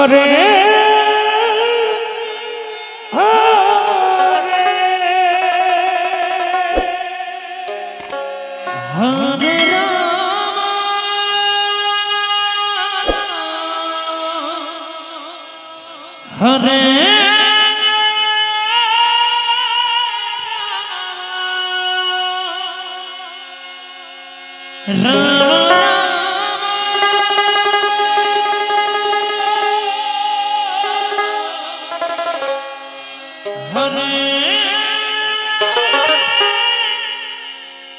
Hare Hare Hare Ram. হরে Ram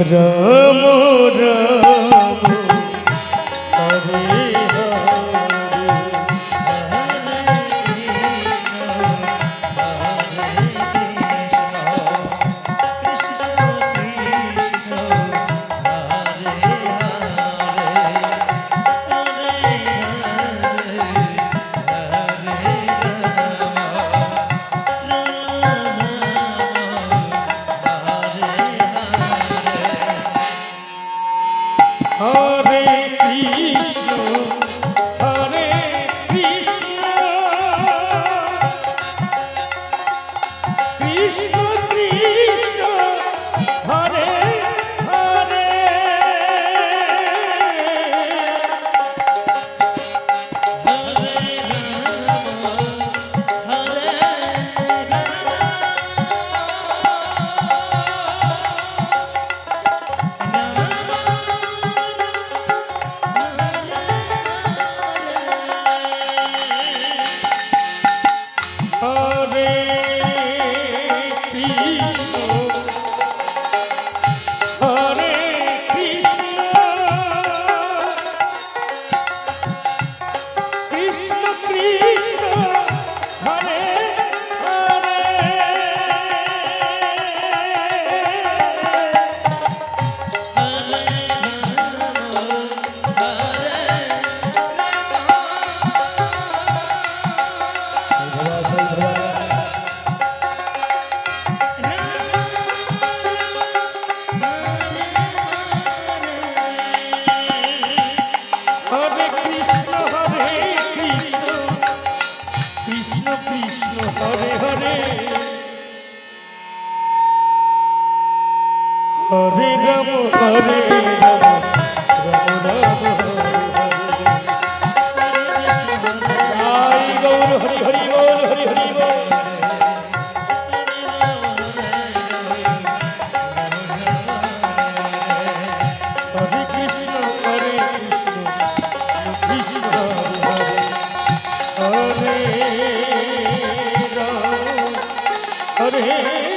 Ram Ram হরে Krishna হরে Ram হরে Ram. Ram Ram হরে Gour, Hari Hari বল, Hari Hari বল। হরে Krishna হরে Krishna Krishna Hare Hare. হরে Ram, হরে